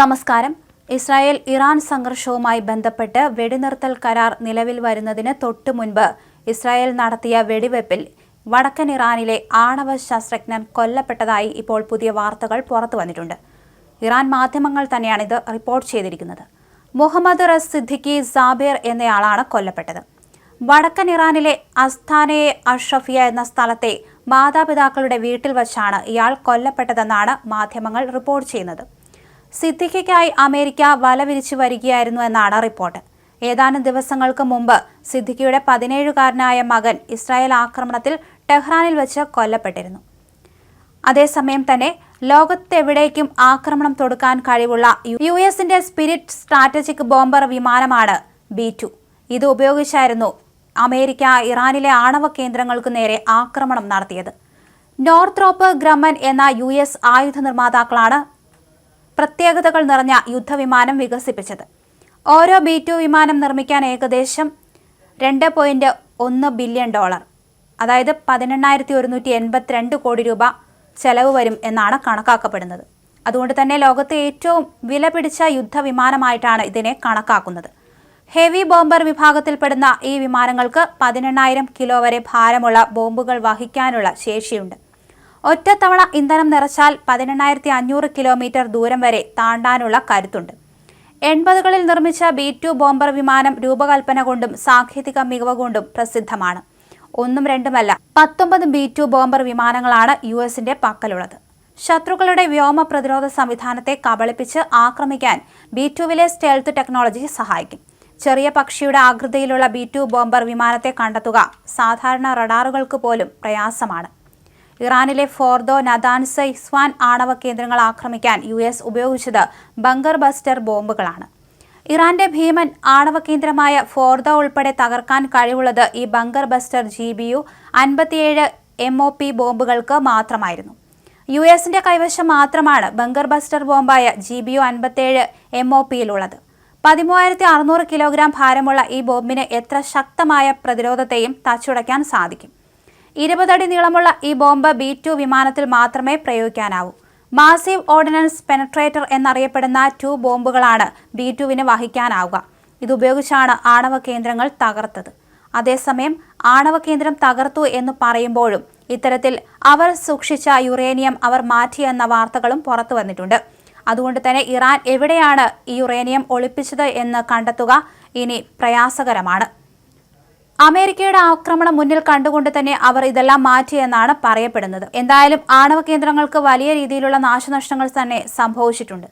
നമസ്കാരം. Israel Iran സംഘർഷവുമായി ബന്ധപ്പെട്ട് വെടിനിർത്തൽ കരാർ നിലവിൽ വരുന്നതിന് തൊട്ടു മുൻപ് ഇസ്രായേൽ നടത്തിയ വെടിവെപ്പിൽ വടക്കൻ ഇറാനിലെ ആണവ ശാസ്ത്രജ്ഞൻ കൊല്ലപ്പെട്ടതായി ഇപ്പോൾ പുതിയ വാർത്തകൾ പുറത്തു വന്നിട്ടുണ്ട്. ഇറാൻ മാധ്യമങ്ങൾ തന്നെയാണ് ഇത് റിപ്പോർട്ട് ചെയ്തിരിക്കുന്നത്. മുഹമ്മദ് റസ് സിദ്ദിഖി സാബിർ എന്നയാളാണ് കൊല്ലപ്പെട്ടത്. വടക്കൻ ഇറാനിലെ അസ്താനയെ അഷ്റഫിയ എന്ന സ്ഥലത്തെ മാതാപിതാക്കളുടെ വീട്ടിൽ വച്ചാണ് ഇയാൾ കൊല്ലപ്പെട്ടതെന്നാണ് മാധ്യമങ്ങൾ റിപ്പോർട്ട് ചെയ്യുന്നത്. സിദ്ദിഖയ്ക്കായി അമേരിക്ക വല വിരിച്ചു വരികയായിരുന്നു എന്നാണ് റിപ്പോർട്ട്. ഏതാനും ദിവസങ്ങൾക്ക് മുമ്പ് സിദ്ദിഖിയുടെ പതിനേഴുകാരനായ മകൻ ഇസ്രായേൽ ആക്രമണത്തിൽ ടെഹ്റാനിൽ വെച്ച് കൊല്ലപ്പെട്ടിരുന്നു. അതേസമയം തന്നെ ലോകത്തെവിടേക്കും ആക്രമണം തൊടുക്കാൻ കഴിവുള്ള യു എസിന്റെ സ്പിരിറ്റ് സ്ട്രാറ്റജിക് ബോംബർ വിമാനമാണ് ബി ടു. ഇത് ഉപയോഗിച്ചായിരുന്നു അമേരിക്ക ഇറാനിലെ ആണവ കേന്ദ്രങ്ങൾക്ക് നേരെ ആക്രമണം നടത്തിയത്. നോർത്രോപ്പ് ഗ്രമൻ എന്ന യു എസ് ആയുധ നിർമ്മാതാക്കളാണ് പ്രത്യേകതകൾ നിറഞ്ഞ യുദ്ധവിമാനം വികസിപ്പിച്ചത്. ഓരോ ബി ടു വിമാനം നിർമ്മിക്കാൻ ഏകദേശം രണ്ട് പോയിന്റ് ഒന്ന് ബില്യൺ ഡോളർ. അതായത് പതിനെണ്ണായിരത്തി ഒരുന്നൂറ്റി എൺപത്തിരണ്ട് കോടി രൂപ ചെലവ് വരും എന്നാണ് കണക്കാക്കപ്പെടുന്നത്. അതുകൊണ്ട് തന്നെ ലോകത്തെ ഏറ്റവും വില പിടിച്ച യുദ്ധവിമാനമായിട്ടാണ് ഇതിനെ കണക്കാക്കുന്നത്. ഹെവി ബോംബർ വിഭാഗത്തിൽപ്പെടുന്ന ഈ വിമാനങ്ങൾക്ക് പതിനെണ്ണായിരം കിലോ വരെ ഭാരമുള്ള ബോംബുകൾ വഹിക്കാനുള്ള ശേഷിയുണ്ട്. ഒറ്റത്തവണ ഇന്ധനം നിറച്ചാൽ പതിനെണ്ണായിരത്തി അഞ്ഞൂറ് കിലോമീറ്റർ ദൂരം വരെ താണ്ടാനുള്ള കരുത്തുണ്ട്. എൺപതുകളിൽ നിർമ്മിച്ച ബി ടു ബോംബർ വിമാനം രൂപകൽപ്പന കൊണ്ടും സാങ്കേതിക മികവ് കൊണ്ടും പ്രസിദ്ധമാണ്. ഒന്നും രണ്ടുമല്ല പത്തൊമ്പത് ബി ടു ബോംബർ വിമാനങ്ങളാണ് യു എസിന്റെ പക്കലുള്ളത്. ശത്രുക്കളുടെ വ്യോമ പ്രതിരോധ സംവിധാനത്തെ കബളിപ്പിച്ച് ആക്രമിക്കാൻ ബി ടുവിലെ സ്റ്റെൽത്ത് ടെക്നോളജി സഹായിക്കും. ചെറിയ പക്ഷിയുടെ ആകൃതിയിലുള്ള ബി ടു ബോംബർ വിമാനത്തെ കണ്ടെത്തുക സാധാരണ റഡാറുകൾക്ക് പോലും പ്രയാസമാണ്. ഇറാനിലെ ഫോർദോ നദാൻസ ഇസ്വാൻ ആണവ കേന്ദ്രങ്ങൾ ആക്രമിക്കാൻ യു എസ് ഉപയോഗിച്ചത് ബങ്കർ ബസ്റ്റർ ബോംബുകളാണ്. ഇറാന്റെ ഭീമൻ ആണവ കേന്ദ്രമായ ഫോർദ ഉൾപ്പെടെ തകർക്കാൻ കഴിവുള്ളത് ഈ bunker buster G B U അൻപത്തിയേഴ് എം ഒ പി ബോംബുകൾക്ക് മാത്രമായിരുന്നു. യു എസിന്റെ കൈവശം മാത്രമാണ് ബങ്കർ ബസ്റ്റർ ബോംബായ ജി ബി യു അൻപത്തിയേഴ് എം ഒ പിയിലുള്ളത്. പതിമൂവായിരത്തി അറുന്നൂറ് കിലോഗ്രാം ഭാരമുള്ള ഈ ബോംബിന് എത്ര ശക്തമായ പ്രതിരോധത്തെയും തച്ചുടയ്ക്കാൻ സാധിക്കും. ഇരുപതടി നീളമുള്ള ഈ ബോംബ് ബി ടു വിമാനത്തിൽ മാത്രമേ പ്രയോഗിക്കാനാവൂ. മാസീവ് ഓർഡിനൻസ് പെനട്രേറ്റർ എന്നറിയപ്പെടുന്ന ടു ബോംബുകളാണ് ബി ടുവിന് വഹിക്കാനാവുക. ഇതുപയോഗിച്ചാണ് ആണവ കേന്ദ്രങ്ങൾ തകർത്തത്. അതേസമയം ആണവ കേന്ദ്രം തകർത്തു എന്ന് പറയുമ്പോഴും ഇത്തരത്തിൽ അവർ സൂക്ഷിച്ച യുറേനിയം അവർ മാറ്റിയെന്ന വാർത്തകളും പുറത്തു വന്നിട്ടുണ്ട്. അതുകൊണ്ട് തന്നെ ഇറാൻ എവിടെയാണ് ഈ യുറേനിയം ഒളിപ്പിച്ചത് എന്ന് കണ്ടെത്തുക ഇനി പ്രയാസകരമാണ്. അമേരിക്കയുടെ ആക്രമണം മുന്നിൽ കണ്ടുകൊണ്ട് തന്നെ അവർ ഇതെല്ലാം മാറ്റിയെന്നാണ് പറയപ്പെടുന്നത്. എന്തായാലും ആണവ കേന്ദ്രങ്ങൾക്ക് വലിയ രീതിയിലുള്ള നാശനഷ്ടങ്ങൾ തന്നെ സംഭവിച്ചിട്ടുണ്ട്.